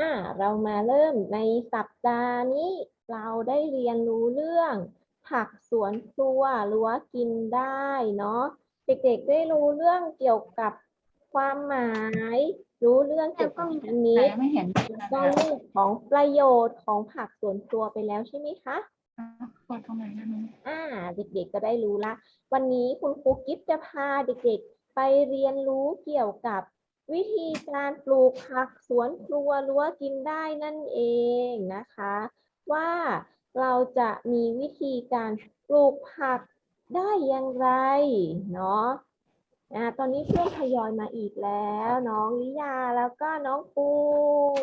อ่าเรามาเริ่มในสัปดาห์นี้ เราได้เรียนรู้เรื่อง ผักสวนครัวรั้วกินได้เนาะเด็กๆได้รู้เรื่องเกี่ยวกับความหมาย รู้เรื่องเกี่ยวกับชนิแต่ดไม่เห็นก็เรื่องของประโยชน์ของผักสวนครัวไปแล้วใช่ไหมคะกดตรงไหนนะนุ้อ่า เด็กๆก็ได้รู้ละ วันนี้คุณครูกิฟต์จะพาเด็กๆไปเรียนรู้เกี่ยวกับ วิธีการปลูกผักสวนครัวรั้วกินได้นั่นเองนะคะ ว่าเราจะมีวิธีการปลูกผักได้อย่างไรเนาะอ่าตอนนี้เพื่อนทยอยมาอีกแล้ว น้องลิยาแล้วก็น้องปู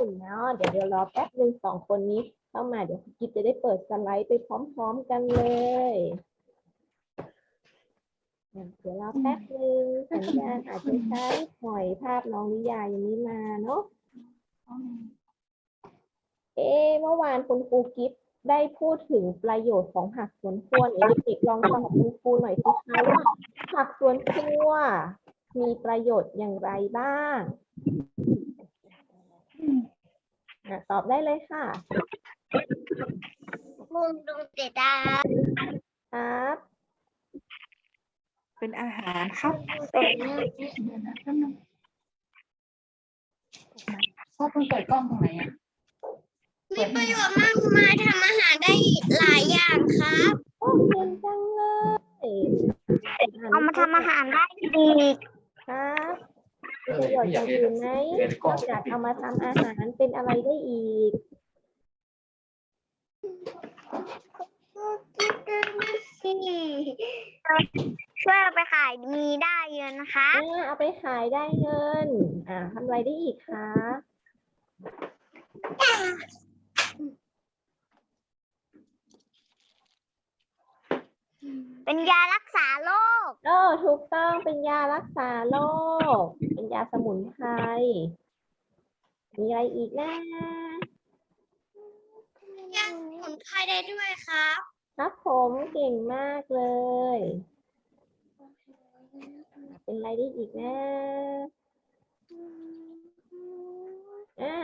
นเนาะเดี๋ยวเดี๋ยวรอแป๊บหนึ่งสองคนนี้เข้ามาเดี๋ยวกิฟจะได้เปิดสไลด์ไปพร้อม ๆ กันเลย เดี๋ยวรอแป๊บหนึ่งสัญญาณอาจจะใช้ห่อยภาพน้องลิยายังไม่มาเนาะเอ๊ะเมื่อวานคุณครูกิฟได้พูดถึงประโยชน์ของผักสวนครัวนเด็กๆลองตอบคุณครูหน่อยสิคะว่าผักสวนครัวมีประโยชน์อย่างไรบ้างตอบได้เลยค่ะมุมดูเจดาครับ เป็นอาหารครับเป็นเดี๋ยวนะแป๊บนึงพ่อเพิ่งเปิดกล้องตรงไหนอะมีประโยชน์มากมายทำอาหารได้หลายอย่างครับโอ้เก่งจังเลยเอามาทำอาหารได้ดีครับมีประโยชน์อย่างอื่นไหมนอกจากเอามาทำอาหารเป็นอะไรได้อีก ช่วยเอาไปขายมีได้เยอะนะคะอ่าเอาไปขายได้เงิน อ่าทำอะไรได้อีกคะเป็นยารักษาโรคโอ้ถูกต้องเป็นยารักษาโรคเป็นยาสมุนไพรมีอะไรอีกนะยาสมุนไพรได้ด้วยครับ ครับผมเก่งมากเลย เป็นอะไรได้อีกนะอ่า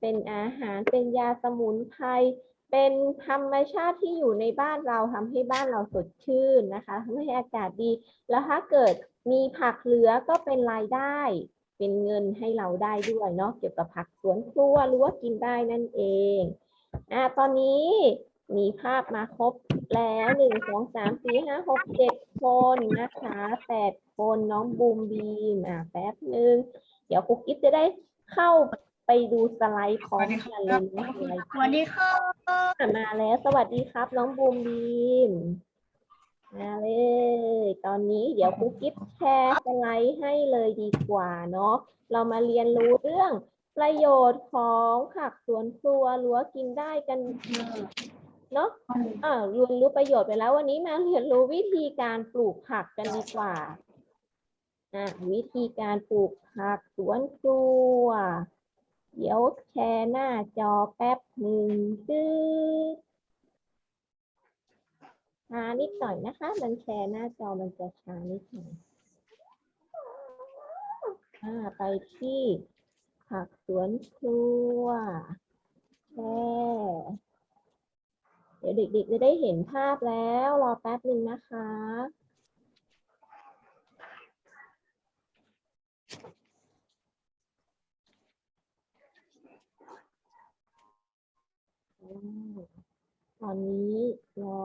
เป็นอาหารเป็นยาสมุนไพรเป็นธรรมชาติที่อยู่ในบ้านเราทำให้บ้านเราสดชื่นนะคะทำให้อากาศดี แล้วถ้าเกิดมีผักเหลือก็เป็นรายได้ เป็นเงินให้เราได้ด้วยเนาะเกี่ยวกับผักสวนครัวหรือว่ากินได้นั่นเองอ่าตอนนี้ มีภาพมาครบแล้วหนึ่งสองสามสี่ห้าหกเจ็ดคนนะคะแปดคนน้องบูมบีมอ่าแป๊บหนึ่งเดี๋ยวคุกกิ๊บจะได้เข้าไปดูสไลด์พร้อมกันเลยนะสวัสดีครับมาแล้ว สวัสดีครับ น้องบูมบีมมาเลย ตอนนี้เดี๋ยวคุกกิ๊บแชร์สไลด์ให้เลยดีกว่าเนาะเรามาเรียนรู้เรื่องประโยชน์ของผักสวนครัวรั้วกินได้กัน เนาะอ่าเรียนรู้ประโยชน์ไปแล้ววันนี้มาเรียนรู้วิธีการปลูกผักกันดีกว่าอ่าวิธีการปลูกผักสวนครัว เดี๋ยวแชร์หน้าจอแป๊บหนึ่งจืดช้านิดหน่อยนะคะ มันแชร์หน้าจอมันจะช้านิดหน่อยอ่าไปที่ผักสวนครัวแชร์ เดี๋ยวเด็กๆจะได้เห็นภาพแล้วรอแป๊บหนึ่งนะคะอืมตอนนี้รอ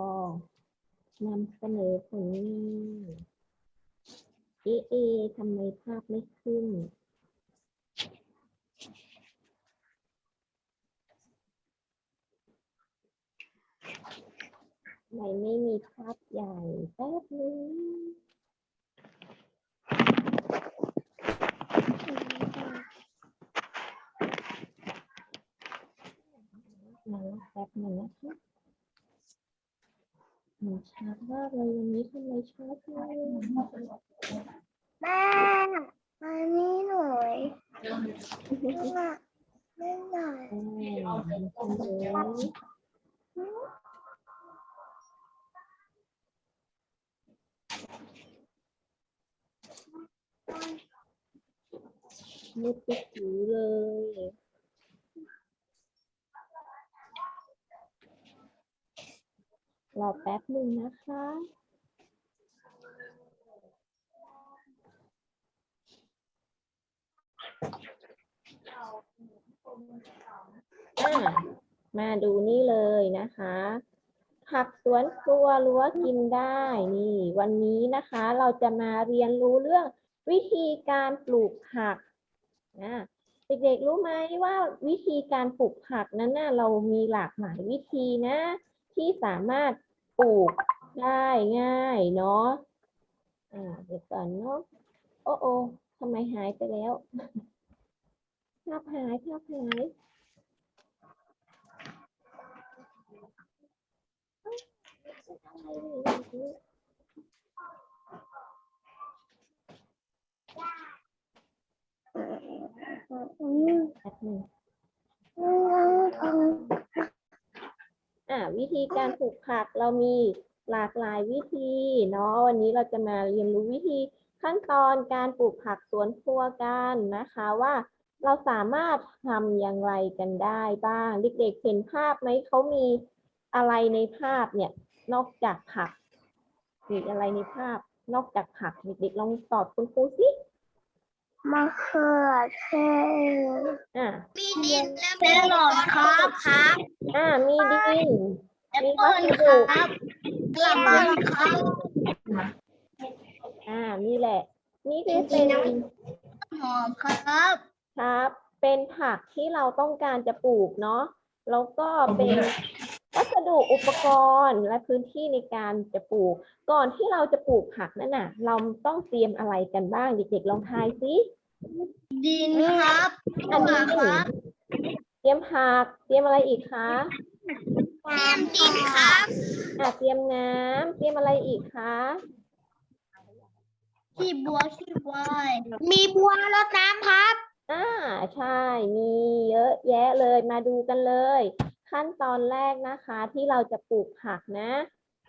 นำเสนอผลงานเอเอะทำไมภาพไม่ขึ้น ไมไม่มีภาพใหญ่แป๊บนึงรอแป๊บหนึ่งนะคะหนูช้ามากเลยวันนี้ทำไมช้าจังแม่อันนี้หน่อยแม่หน่อยอ่าทำเลย ไมุดไปถูเลยรอแป๊บหนึ่งนะคะมาดูนี่เลยนะคะผักสวนครัวรั้วกินได้นี่ วันนี้นะคะ เราจะมาเรียนรู้เรื่อง วิธีการปลูกผักนะเด็กๆรู้ไหมว่าวิธีการปลูกผักนั้นน่ะเรามีหลากหลายวิธีนะ ที่สามารถปลูกได้ง่ายเนาะอ่าเดี๋ยวก่อนเนาะโอ้โอ้ทำไมหายไปแล้วภาพหายภาพหายอืมแป๊บหนึ่ งอืมอืมอ่าวิธีการปลูกผักเรามีหลากหลายวิธีเนาะวันนี้เราจะมาเรียนรู้วิธีขั้นตอนการปลูกผักสวนครัวกันนะคะว่าเราสามารถทำอย่างไรกันได้บ้าง เด็กๆเห็นภาพไหมเขามีอะไรในภาพเนี่ย นอกจากผักมีอะไรในภาพ นอกจากผักเด็กๆลองตอบคุณครูสิ มะเขือเทศอ่ามีดินและแครอทครับครับอ่ามีดินแอปมีเปิ้วัลสดุครับกระเปิ้ลครับอ่านี่แหละ นี่คือเป็นหอมครับครับ เป็นผักที่เราต้องการจะปลูกเนาะแล้วก็เป็นวัสดุอุปกรณ์และพื้นที่ในการจะปลูก ก่อนที่เราจะปลูกผักนั่นน่ะ เราต้องเตรียมอะไรกันบ้างเด็กๆลองทายสิ ดินครับอันนี้เตรียมผัก เตรียมอะไรอีกคะเตรียมดินครับอะเตรียมน้ำเตรียมอะไรอีกคะขี้บัวขี้วายมีบัวรดน้ำครับอ่าใช่ มีเยอะแยะเลยมาดูกันเลย ขั้นตอนแรกนะคะ ที่เราจะปลูกผักนะ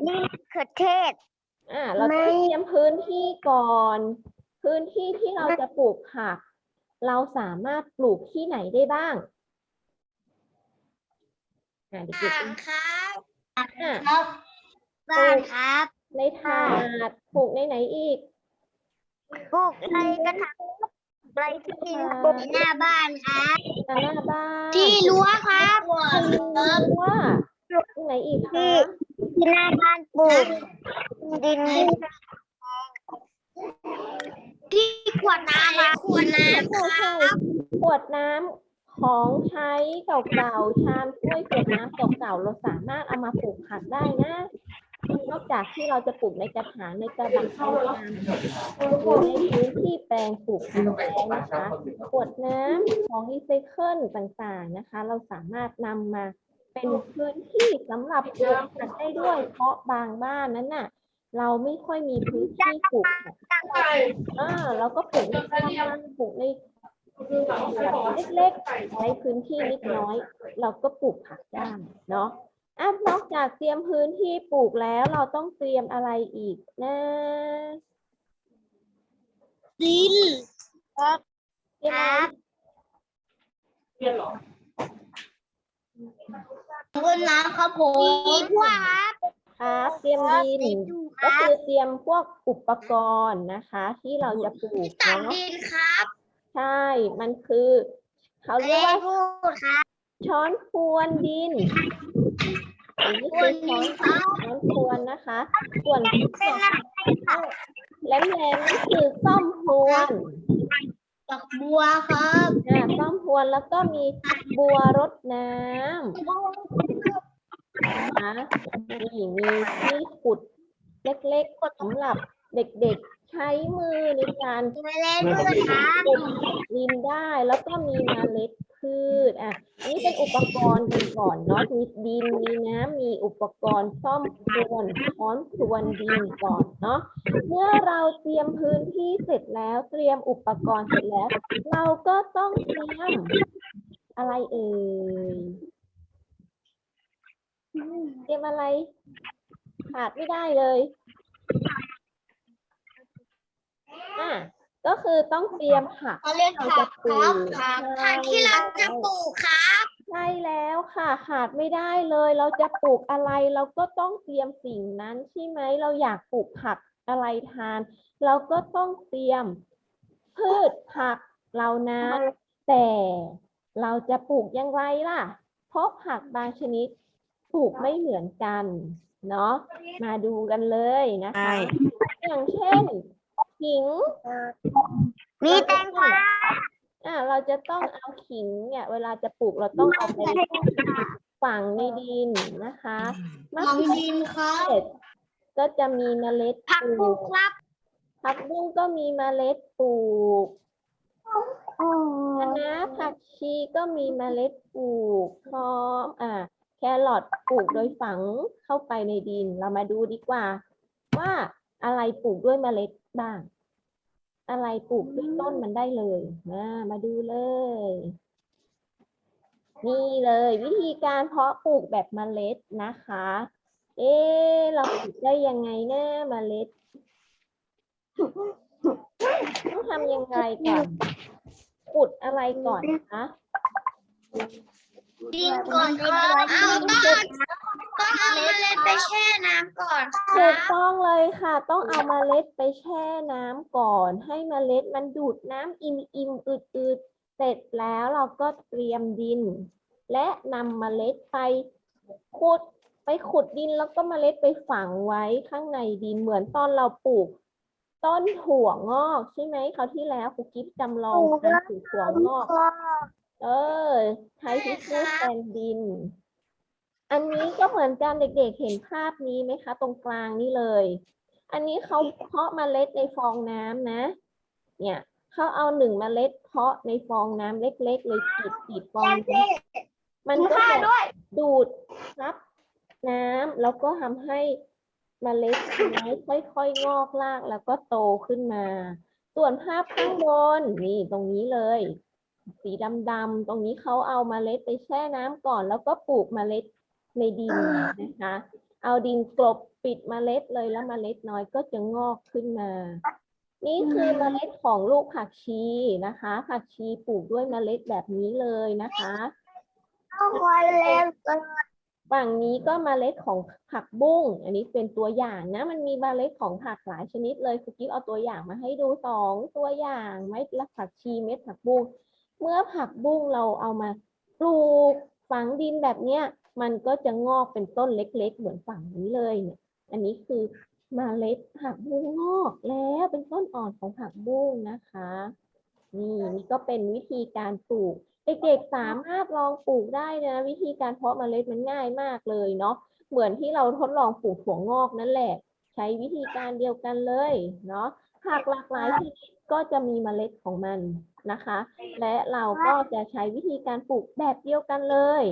นี่เขือเทศอ่าเราไม่ต้องเตรียมพื้นที่ก่อน พื้นที่ที่เราจะปลูกผัก เราสามารถปลูกที่ไหนได้บ้างอ่าเด็กถังครับๆอ่าครับบ้านครับในถาดปลูกในไหนอีกปลูกในกระถางไรที่ดินปลูกหน้าบ้านครับอ่าหน้าบ้านที่รั้วครับที่รั้วตรงไหนอีกคะที่หน้าบ้านปลูกดิน ที่ขวดน้ำขวดน้ำครับขวดน้ำของใช้เก่าๆชามถ้วยขวดน้ำเก่าๆเราสามารถเอามาปลูกผักได้นะนอกจากที่เราจะปลูกในกระถางในกระบังเข้าชามในพื้นที่แปลงปลูกผักแล้วนะคะขวดน้ำของรีไซเคิลต่างๆนะคะ เราสามารถนำมาเป็นพื้นที่สำหรับปลูกผักได้ด้วย เพราะบางบ้านนั้นน่ะ เราไม่ค่อยมีพื้นที่ปลูกผักอ่าเราก็ปลูกในกระมังปลูกในแบบเล็กๆ ใช้พื้นที่นิดน้อย เราก็ปลูกผักได้เนาะอะนอกจากเตรียมพื้นที่ปลูกแล้วเราต้องเตรียมอะไรอีกนะดินครับเตรียมอะไรต้นน้ำครับผมมีทั่วครับ ครับเตรียมดินคก็รับคือเตรียมพวกอุปกรณ์นะคะ ที่เราจะปลูกตักเนาะดินครับ ใช่ มันคือเขาเรียกว่าพูดครับช้อนพรวนดินอันนี้คือช้อนช้อนพรวนนะคะ ส่วนเป็นอะไรครับแหลมๆนี่คือซ่อมพรวนดอกบัวครับอ่าซ่อมพรวนแล้วก็มีบัวรดน้ำ นะคะนี่มีที่ขุดเล็กๆสำหรับเด็กๆ ใช้มือในการไม่เล่นด้วยครับปลูกดินได้แล้วก็มีเมล็ดพืชอะอันนี้เป็นอุปกรณ์กันก่อนเนาะมีดินมีน้ำมีอุปกรณ์ซ่อมพรวนช้อนพรวนดินก่อนเนาะเมื่อเราเตรียมพื้นที่เสร็จแล้วเตรียมอุปกรณ์เสร็จแล้ว เราก็ต้องเตรียมอะไรเอ่ย เตรียมอะไรขาดไม่ได้เลยอะก็คือต้องเตรียมผัก เขาเรียกเราผัจะกปลูครับกผักผักที่เราจะปลูกครับใช่แล้วค่ะขาดไม่ได้เลย เราจะปลูกอะไรเราก็ต้องเตรียมสิ่งนั้นใช่ไหมเราอยากปลูกผักอะไรทาน เราก็ต้องเตรียมพืชผักเหล่านั้นแต่เราจะปลูกอย่างไรล่ะ เพราะผักบางชนิด ปลูกไม่เหมือนกันเนาะมาดูกันเลยนะคะอย่างเช่นขิงมีแตงกวาอ่าเราจะต้องเอาขิงเนี่ย เวลาจะปลูกเราต้องเอาไปฝังในดินนะคะมะของเขือดินครับเทศก็จะมีเมล็ดผักปบุลูกกครับผักบุ้งก็มีเมล็ดปลูกโอ้คะน้าผักชีก็มีเมล็ดปลูกพร้อมอ่า แครอทปลูกโดยฝังเข้าไปในดิน เรามาดูดีกว่า ว่าอะไรปลูกด้วยเมล็ดบ้าง อะไรปลูกด้วยต้นมันได้เลยมามาดูเลย นี่เลย วิธีการเพาะปลูกแบบเมล็ดนะคะ เอ๊เราปลูกได้ยังไงนะเมล็ดต้องทำยังไงก่อนขุดอะไรก่อนคะ ดินก่อนครับเอาต้องต้องเอาเมล็ดไปแช่น้ำก่อนคถูรักบต้องเลยค่ะ ต้องเอาเมล็ดไปแช่น้ำก่อน ให้เมล็ดมันดูดน้ำอิ่มอิ่มอืดอืดเสร็จแล้วเราก็เตรียมดิน และนำเมล็ดไปขุดไปขุดดินแล้วก็เมล็ดไปฝังไว้ข้างในดินเหมือนตอนเราปลูก ต้นถั่วงอกใช่ไหมคราวที่แล้วครูกิฟจำลองการปลูกถั่วงอก เออใช้ทิชชู่แทนดิน อันนี้ก็เหมือนกันเด็กๆ เห็นภาพนี้ไหมคะ ตรงกลางนี่เลย อันนี้เขาเพาะเมล็ดในฟองน้ำนะ เนี่ยเขาเอาหนึ่งเมล็ดเพาะในฟองน้ำเล็ก ๆ เลยปิดปิดฟองน้ำมันก็จะดูดซับน้ำแล้วก็ทำให้เมล็ดไม้ค่อยๆงอกรากแล้วก็โตขึ้นมา ส่วนภาพข้างบนนี่ตรงนี้เลย สีดำๆตรงนี้เขาเอามาเมล็ดไปแช่น้ำก่อน แล้วก็ปลูกมเมล็ดในดินนะคะ เอาดินกลบปิดมเมล็ดเลยแล้วมเมล็ดน้อยก็จะงอกขึ้นมา นี่คือมเมล็ดของลูกผักชีนะคะ ผักชีปลูกด้วยมเมล็ดแบบนี้เลยนะคะเอาคนเล็กก่อนฝั่งนี้ก็มเมล็ดของผักบุ้ง อันนี้เป็นตัวอย่างนะ มันมีมเมล็ดของผักหลายชนิดเลยครูกิ๊ฟเอาตัวอย่างมาให้ดูสองตัวอย่างเม็ดละผักชีเม็ดผักบุ้ง เมื่อผักบุ้งเราเอามาปลูกฝังดินแบบเนี้ยมันก็จะงอกเป็นต้นเล็ก ๆ เหมือนฝั่งนี้เลยเนี่ย อันนี้คือเมล็ดผักบุ้งงอกแล้วเป็นต้นอ่อนของผักบุ้งนะคะ นี่นี่ก็เป็นวิธีการปลูก เด็กๆสามารถลองปลูกได้นะ วิธีการเพาะเมล็ดมันง่ายมากเลยเนาะเหมือนที่เราทดลองปลูกถั่วงอกนั่นแหละ ใช้วิธีการเดียวกันเลยเนาะผักหลากหลายชนิดก็จะมีเมล็ดของมัน นะคะ และเราก็จะใช้วิธีการปลูกแบบเดียวกันเลย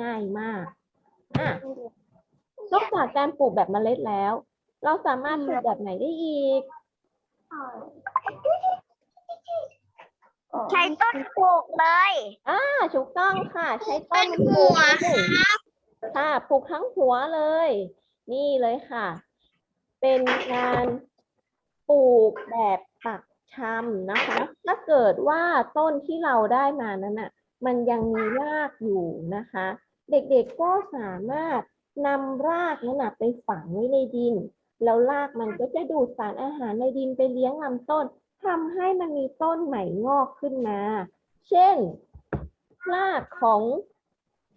ง่ายมากอะนอกจากการปลูกแบบเมล็ดแล้ว เราสามารถปลูกแบบไหนได้อีก ใช้ต้นปลูกเลยอ่าถูกต้องค่ะ ใช้ต้เป็นนปหัลูกวเลยค่ะปลูกทั้งหัวเลย นี่เลยค่ะ เป็นการปลูกแบบปัก ชำนะคะ ถ้าเกิดว่าต้นที่เราได้มานั้นอะ มันยังมีรากอยู่นะคะ เด็กๆก็สามารถนำรากนั้นไปฝังไว้ในดิน แล้วรากมันก็จะดูดสารอาหารในดินไปเลี้ยงลำต้นทำให้มันมีต้นใหม่งอกขึ้นมา เช่น รากของ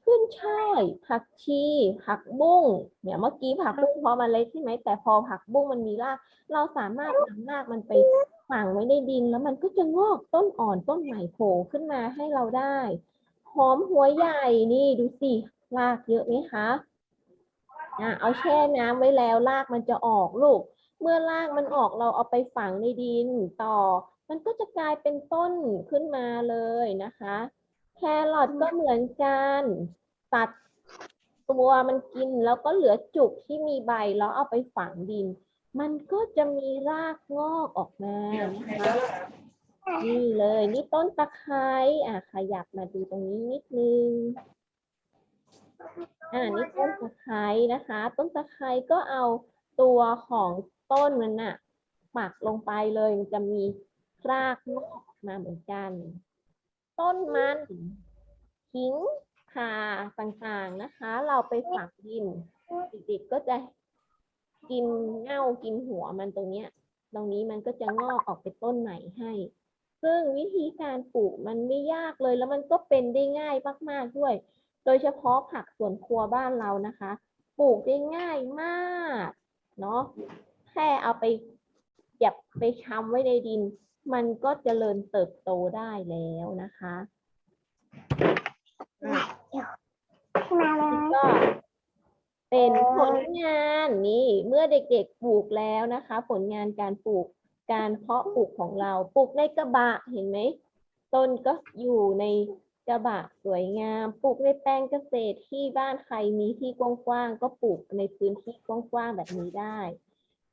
ขึ้นช่ายผักชี ผักบุ้ง เนี่ยเมื่อกี้ผักบุ้งพอมันเล็กใช่ไหมแต่พอผักบุ้งมันมีราก เราสามารถนำรากมันไป ฝังไว้ในดินแล้วมันก็จะงอกต้นอ่อนต้นใหม่โผล่ขึ้นมาให้เราได้ หอมหัวใหญ่นี่ดูสิรากเยอะไหมคะอะเอาแช่น้ำไว้แล้วรากมันจะออกลูก เมื่อรากมันออกเราเอาไปฝังในดินต่อ มันก็จะกลายเป็นต้นขึ้นมาเลยนะคะ แครอทก็เหมือนกันตัดตัวมันกินแล้วก็เหลือจุกที่มีใบแล้วเอาไปฝังดิน มันก็จะมีรากงอกออกมานะคะนี่เลยนี่ต้นตะไคร้อะขยับมาดูตรงนี้นิดนึงอ่านี่ต้นตะไคร้นะคะ ต้นตะไคร้ก็เอาตัวของต้นมันน่ะปักลงไปเลยมันจะมีรากงอกมาเหมือนกัน ต้นมันขิงคาต่างๆนะคะ เราไปฝังดินเด็กๆก็จะ กินเง่ากินหัวมันตรงเนี้ย ตรงนี้มันก็จะงอกออกเป็นต้นใหม่ให้ ซึ่งวิธีการปลูกมันไม่ยากเลย แล้วมันก็เป็นได้ง่ายมากๆด้วย โดยเฉพาะผักสวนครัวบ้านเรานะคะ ปลูกได้ง่ายมากเนาะแค่เอาไปเก็บไปชำไว้ในดิน มันก็เจริญเติบโตได้แล้วนะคะอะมาเลยก็ เป็นผลงานนี่เมื่อเด็กๆปลูกแล้วนะคะ ผลงานการปลูกการเพาะปลูกของเราปลูกในกระบะเห็นไหมต้นก็อยู่ในกระบะสวยงาม ปลูกในแปลงเกษตรที่บ้านใครมีที่กว้างๆก็ปลูกในพื้นที่กว้างๆแบบนี้ได้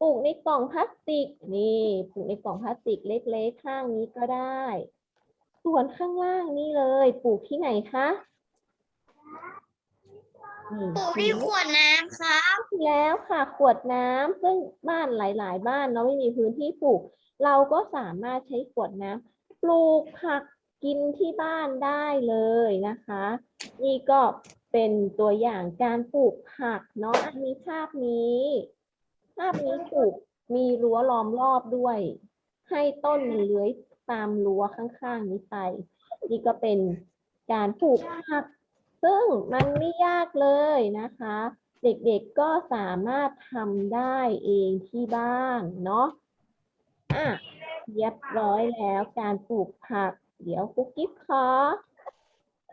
ปลูกในกล่องพลาสติกนี่ปลูกในกล่องพลาสติกเล็กๆข้างนี้ก็ได้ ส่วนข้างล่างนี่เลย ปลูกที่ไหนคะ นี่ปลูกที่ขวดน้ำครับ แล้วค่ะขวดน้ำซึ่งบ้านหลาย ๆ บ้านเนาะไม่มีพื้นที่ปลูก เราก็สามารถใช้ขวดน้ำปลูกผักกินที่บ้านได้เลยนะคะ นี่ก็เป็นตัวอย่างการปลูกผักเนาะอันนี้ภาพนี้ ภาพนี้ปลูกมีรั้วล้อมรอบด้วย ให้ต้นมันเลื้อยตามรั้วข้างๆนี้ไป นี่ก็เป็นการปลูกผัก ซึ่งมันไม่ยากเลยนะคะ เด็กๆก็สามารถทำได้เองที่บ้านเนาะอะเรียบร้อยแล้วการปลูกผัก เดี๋ยวคุกกิ๊บขอ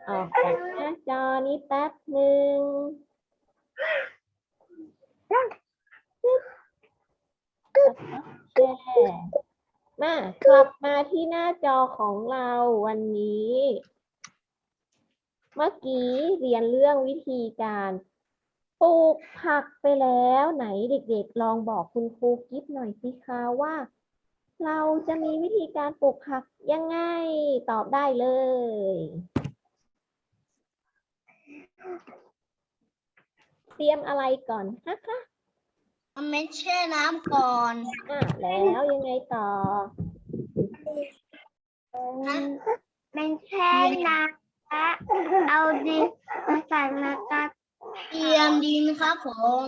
ออกจากหน้าจอนี้แป๊บหนึ่งแชร์มากลับมาที่หน้าจอของเราวันนี้ เมื่อกี้เรียนเรื่องวิธีการปลูกผักไปแล้วไหนเด็กๆ ลองบอกคุณครูกิฟหน่อยสิคะว่า เราจะมีวิธีการปลูกผักยังไงตอบได้เลย เตรียมอะไรก่อนนะคะเอาเม็ดแช่น้ำก่อนอะแล้วยังไงต่อมันแช่น้ำและ เอาดินมาใส่แล้วก็เตรียมดินครับผม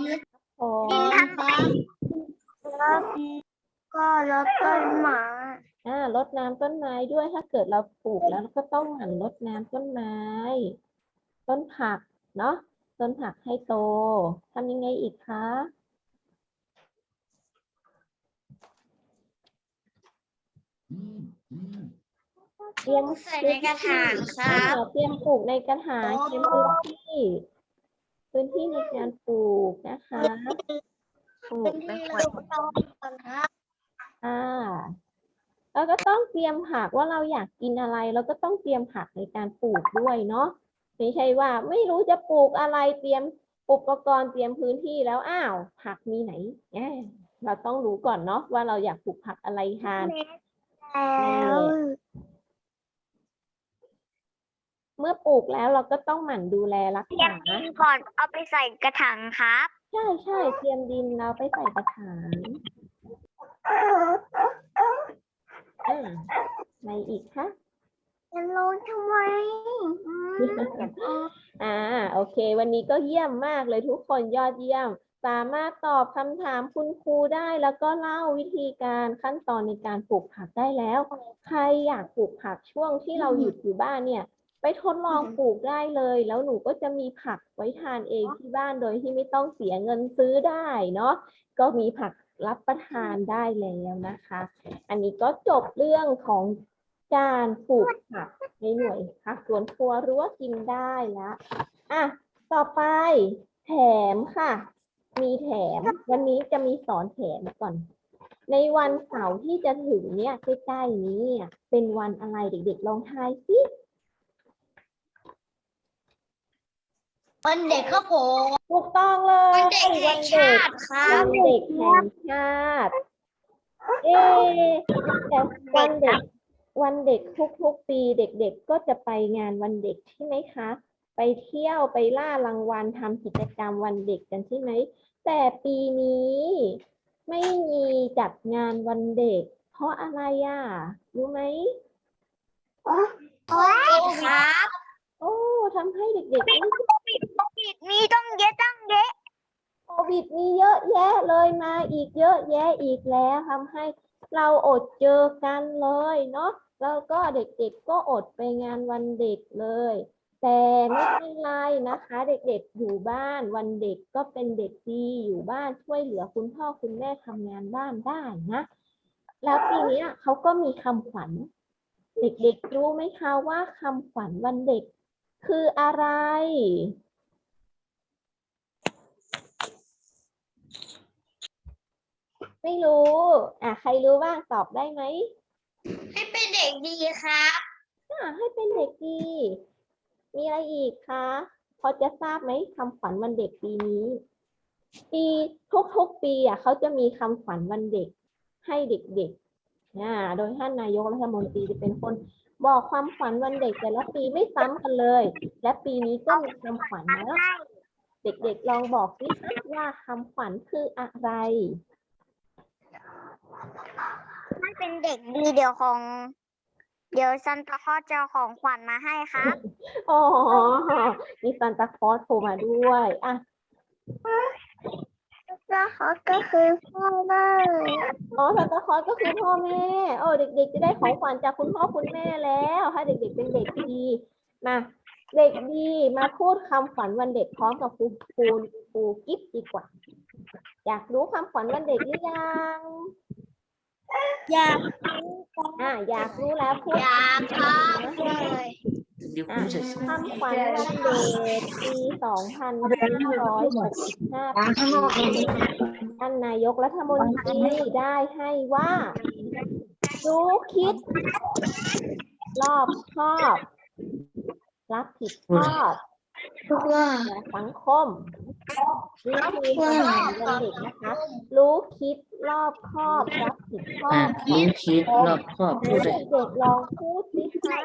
ดินครับแล้วก็รดต้นไม้อ่ารดน้ำต้นไม้ด้วยถ้าเกิดเราปลูกแล้วก็ต้องหมั่นรดน้ำต้นไม้ ต้นผักเนาะต้นผักให้โตทำยังไงอีกคะ เตรียมใส่ในกระถางครับอ่าเตรียมปลูกในกระถางเตรียมพื้นที่พื้นที่ในการปลูกนะคะปลูกที่นะคะเราต้องก่อนครับอ่าแล้วก็ต้องเตรียมผักว่าเราอยากกินอะไร เราก็ต้องเตรียมผักในการปลูกด้วยเนาะไม่ใช่ว่าไม่รู้จะปลูกอะไรเตรียมอุปกรณ์เตรียมพื้นที่แล้วอ้าวผักมีไหนแหมเราต้องรู้ก่อนเนาะว่าเราอยากปลูกผักอะไรทานแล้ว เมื่อปลูกแล้วเราก็ต้องหมั่นดูแลรักเตรียษามดินก่อนเอาไปใส่กระถางครับใช่ใช่เตรียมดินเราไปใส่กระถางอ่าในอีกคะจะลงทำไมอืมอ่าโอเค วันนี้ก็เยี่ยมมากเลยทุกคนยอดเยี่ยม สามารถตอบคำถามคุณครูได้ แล้วก็เล่าวิธีการขั้นตอนในการปลูกผักได้แล้ว ใครอยากปลูกผักช่วงที่เราหยุดอยู่บ้านเนี่ย ไปทดลองปลูกได้เลย แล้วหนูก็จะมีผักไว้ทานเองที่บ้านโดยที่ไม่ต้องเสียเงินซื้อได้เนาะก็มีผักรับประทานได้แล้วนะคะ อันนี้ก็จบเรื่องของการปลูกผักในหน่วยผักสวนครัวรั้วกินได้แล้วอะต่อไปแถมค่ะ มีแถม วันนี้จะมีสอนแถมก่อน ในวันเสาร์ที่จะถึงเนี่ยใกล้ๆนี้เนี่ยเป็นวันอะไรเด็กๆลองทายสิ วันเด็กครับผมถูกต้องเลยวันเด็กแห่งชาติครัวับนเด็กแห่งชาติเอ๊ะแต่วันเด็กวันเด็กทุกๆปีเด็กๆก็จะไปงานวันเด็กใช่ไหมคะ ไปเที่ยวไปล่ารางวัลทำกิจกรรมวันเด็กกันใช่ไหม แต่ปีนี้ไม่มีจัดงานวันเด็ก เพราะอะไรอะ รู้ไหมโอ้ยครับ โอ้ทำให้เด็กๆไม่ มีต้องเยอะต้องเยอะโควิดมีเยอะแยะเลยมาอีกเยอะแยะอีกแล้วทำให้เราอดเจอกันเลยเนาะแล้วก็เด็กๆก็อดไปงานวันเด็กเลย แต่ไม่เป็นไรนะคะ เด็กๆอยู่บ้านวันเด็กก็เป็นเด็กดีอยู่บ้านช่วยเหลือคุณพ่อคุณแม่ทำงานบ้านได้นะแล้วปีนี้เขาก็มีคำขวัญ เด็กๆรู้ไหมคะว่าคำขวัญวันเด็กคืออะไร ไม่รู้ อะ ใครรู้บ้างตอบได้ไหม ให้เป็นเด็กดีครับอะให้เป็นเด็กดี มีอะไรอีกคะ พอจะทราบไหมคำขวัญวันเด็กปีนี้ ปีทุกๆปีอะเขาจะมีคำขวัญวันเด็ก ให้เด็กๆอ่าโดยท่านนายกรัฐมนตรีจะเป็นคนบอกความขวัญวันเด็กแต่ละปีไม่ซ้ำกันเลย และปีนี้ก็มีคำขวัญนะเด็กๆลองบอกสิคะว่าคำขวัญคืออะไรถ้า เป็นเด็กดีเดี๋ยวของ เดี๋ยวซันตาคลอสจะเอาของขวัญมาให้ครับอ๋อมีซันตาคลอสโทรมาด้วยอะแล้วเขาก็คือพ่อแม่อ๋อซันตาคลอสก็คือพ่อแม่โอ้เด็ก ๆ จะได้ของขวัญจากคุณพ่อคุณแม่แล้วถ้าเด็ก ๆ เป็นเด็กดีมาเด็กดีมาพูดคำขวัญวันเด็กพร้อมกับครูครูครูกิฟดีกว่า อยากรู้คำขวัญวันเด็กหรือยัง อยากอะอยากรู้แล้วพูดอยากครับเลยเดี๋ยวอะคุณจะคำขวัญวันเด็กปีสองพันห้าร้อยหกสิบห้าท่านนายกรัฐมนตรีได้ให้ว่ารู้คิด รอบคอบ รับผิดชอบทุก ว่าต่อสังคมนี่คือคำขวัญวันเด็กนะคะ รู้คิดรอบคอบรับผิดชออ่าบรู้คิดรอบคอบพูดเลยเด็กๆลองพูดสิคะ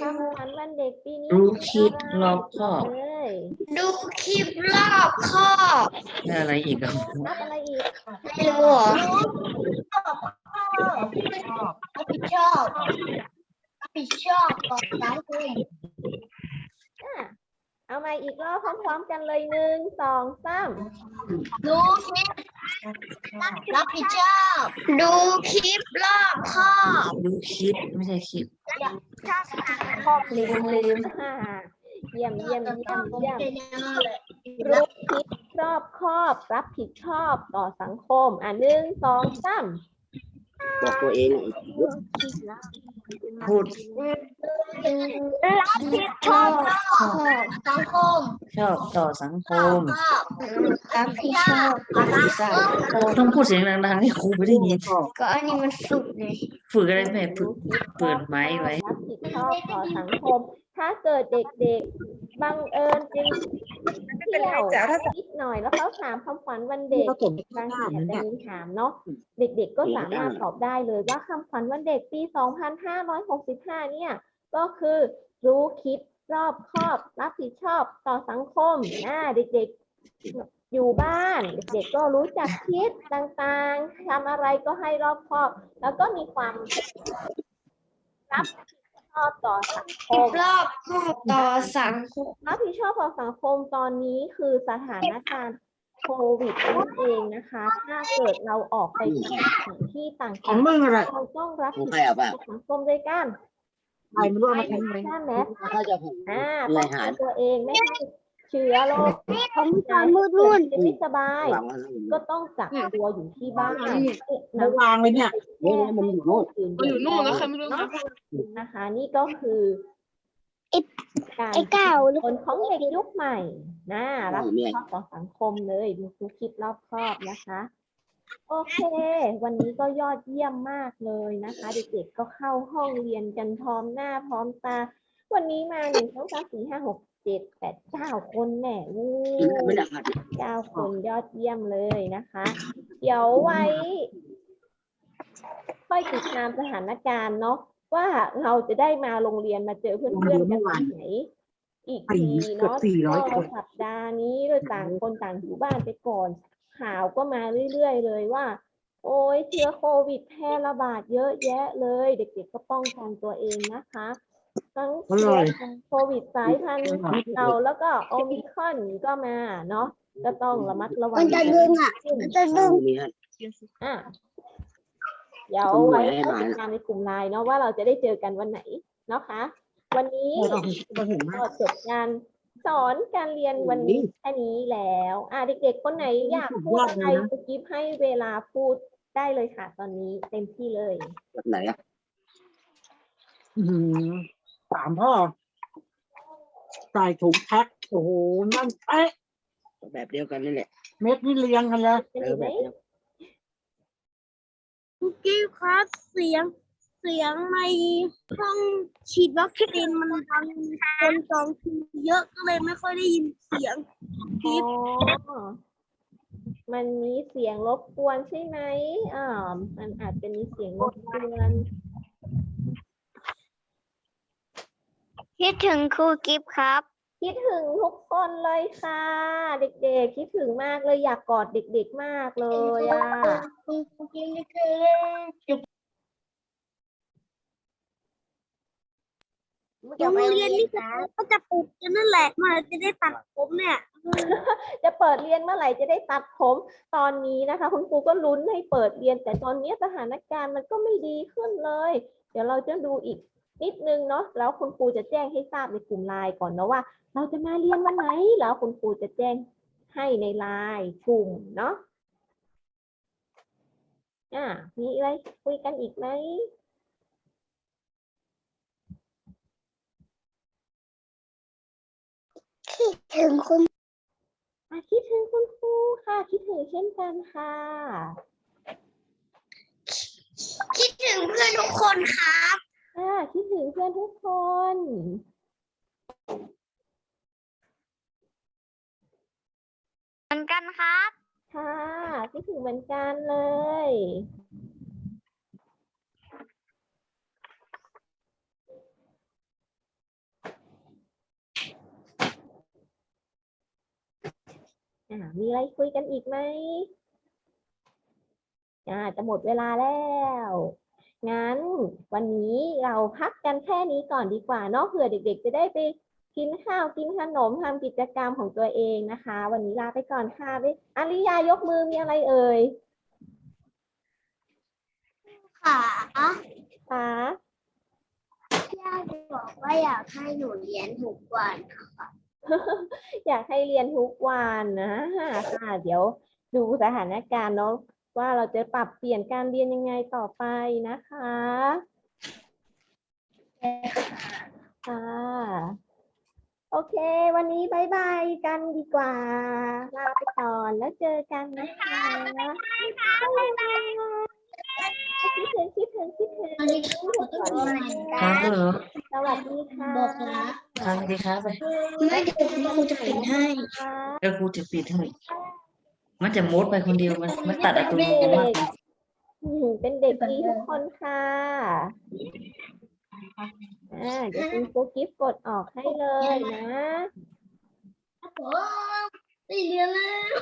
คำขวัญวันเด็กปีนี้รู้คิดรอบคอบเลยดูคลิปรอบคอบได้อะไรอีกอะนับอะไรอีกไม่รู้เหรอรับผิดชอบรับผิดชอบต่อสังคมอะ เอามาอีกรอบพร้อมๆกันเลยหนึ่งสองสามดูคลิปรับผิดชอบ ดูคลิปรอบคอบรู้คิดไม่ใช่คิดชอบคอบลืมลืมอ่าเยี่ยมเยี่ยมเยี่ยมผมเยี่ยมเป็นยังไงเลยรู้คิดรอบคอบ รับผิดชอบต่อสังคม อะหนึ่งสองสาม บอกตัวเองพูดรับผิดชอบสังคม ชอบต่อสังคมรับผิดชอบสังคมต้องพูดเสียงดังๆให้ครูไม่ได้ยินก็อันนี้มันฝึกไงฝึกอะไรแม่ฝึกเปิดไมค์ไว้รับผิดชอบต่อสังคม ถ้าเกิดเด็กๆบังเอิญจริง เป็นเที่ยวนิดหน่อยแล้วเขาถามคำขวัญวันเด็กบางทีอาจจะมีถามเนาะเด็ก ๆ ก็สามารถตอบได้เลยว่าคำขวัญวันเด็กปี 2565 เนี่ย ก็คือรู้คิดรอบคอบ รับผิดชอบต่อสังคมอ่าเด็กๆอยู่บ้าน เด็กๆก็รู้จักคิดต่างๆทำอะไรก็ให้รอบคอบ แล้วก็มีความรับผิด ชอบต่อสังคมรอบคอบต่อสังคมรับผิดชอบต่อสังคมตอนนี้คือสถานการณ์โควิดนั่นเองนะคะ ถ้าเกิดเราออกไปทำสถานที่ต่างของมึงอะไรๆเราต้องรับของผิดใครอะชป่ะอบสังคมด้วยกันใครไม่รู้เอามาทิ้งไหมแค่แมสถ้าจะผูกอ่าเลป้อยงหากันตัวเองไม่ให้เชื้อโรคผมตอนมืดรุ่น ไม่สบายวางไว้ก็ต้องกักตัวอยู่ที่บ้านไม่วางเลยเนี่ยนี่มันอยู่โน่นมันอยู่นู่นแล้วใครไม่รู้นะนะคะ นี่ก็คือการไอ้เก้าคนของเด็กยุคใหม่นะรับผิดชอบต่อสังคมเลยดูทุกคิดรอบครอบนะคะ โอเค วันนี้ก็ยอดเยี่ยมมากเลยนะคะ เด็กๆก็เข้าห้องเรียนกันพร้อมหน้าพร้อมตา วันนี้มาหนึ่งสองสามสี่ห้าหก เจ็ดแปดเก้าคนแหน่วู้ไม่ได้ขาดเก้าคนยอดเยี่ยมเลยนะคะ เดี๋ยวไว้ ค่อยติดตามสถานการณ์เนาะว่าเราจะได้มาโรงเรียนมาเจอเพื่อนๆกันวันไหน อีกทีเนาะก็สัปดาห์นี้โดยต่างคนต่างอยู่บ้านไปก่อน ข่าวก็มาเรื่อยๆเลยว่า โอ้ยเชื้อโควิดแพร่ระบาดเยอะแยะเลย เด็กๆก็ป้องกันตัวเองนะคะ ทั้งอร่อยโควิดสายพันธุ์เก่าแล้วก็โอมิครอนก็มาเนาะก็ต้องระมัดระวังมันจะดึงอะขึ้นมันจะดึงมีฮะอะเดี๋ยวคุณหมไว้วยให้ให้หมายติดตามในกลุ่มไลน์เนาะว่าเราจะได้เจอกันวันไหนเนาะคะวันนี้ไม่ต้องไม่ถึงมากก็จบการสอนการเรียนวันนี้แค่นี้แล้วอะเด็ก ๆ คนไหนอยากพูดอะไรคุณกิฟให้เวลาพูดได้เลยค่ะ ตอนนี้เต็มที่เลยแบบไหนอะอื้อหือ สามพ่อใส่ถุงแพ็คโอ้โหนั่นเป๊ะแบบเดียวกันนี่แหละ เม็ดนี่เรียงกันเลยเป็นเออีอกไหแบมบเดียวคุกกี้ครับเสียงเสียงในห้องฉีดวัคซีนมันดังคนจองคิวเยอะก็เลยไม่ค่อยได้ยินเสียงอ๋อมันมีเสียงรบกวนใช่ไหมอ่ามันอาจจะมีเสียงรบกวน คิดถึงครูกิฟครับ คิดถึงทุกคนเลยค่ะ เด็กๆ คิดถึงมากเลยอยากกอดเด็ก ๆ มากเลยอะครูกิฟนี่คือโรงเรียนนี่ก็จะปลุกกันนั่นแหละมาจะได้ตัดผมเนี่ย จะเปิดเรียนเมื่อไหร่จะได้ตัดผมตอนนี้นะคะ คุณครูก็ลุ้นให้เปิดเรียน แต่ตอนนี้สถานการณ์มันก็ไม่ดีขึ้นเลย เดี๋ยวเราจะดูอีก นิดนึงเนาะแล้วคุณครูจะแจ้งให้ทราบในกลุ่มไลน์ก่อนนะว่า เราจะมาเรียนวันไหนแล้วคุณครูจะแจ้งให้ในไลน์กลุ่มเนาะอ่ามีอะไรคุยกันอีกไหมคิดถึงคุณอะคิดถึงคุณครูค่ะ คิดถึงเช่นกันค่ะ คิดถึงเพื่อนทุกคนครับ อ่าคิดถึงเพื่อนทุกคน เหมือนกันครับ ค่ะ คิดถึงเหมือนกันเลย อ่ามีอะไรคุยกันอีกไหมอ่าจะหมดเวลาแล้ว งั้นวันนี้เราพักกันแค่นี้ก่อนดีกว่าเนาะเผื่อเด็ก ๆ จะได้ไปกินข้าวกินขนมทำกิจกรรมของตัวเองนะคะ วันนี้ลาไปก่อนค่ะด้วยอาริยายกมือมีอะไรเอ่ยค่ะคะย่าบอกว่าอยากให้หนูเรียนทุกวันอยากให้เรียนทุกวันนะค่ะเดี๋ยวดูสถานการณ์เนาะ ว่าเราจะปรับเปลี่ยนการเรียนยังไงต่อไปนะคะค่ะโอเค วันนี้บายบายกันดีกว่าลาไปก่อนแล้วเจอกันนะคะบ๊ายบายคิดถึงคิดถึงคิดถึงครับเหรอสวัสดีค่ะครับสวัสดีครับไม่เดี๋ยวครูจะปิดให้ค่ะแล้วครูจะปิดให้ มันจะมดไปคนเดียวมันมันตัดอัตโนมัติอืมเป็นเด็กดีทุกคนค่ะอ่าเดี๋ยวคุณครูกิฟต์กดออกให้เลยนะ ผมไม่เรียนแล้ว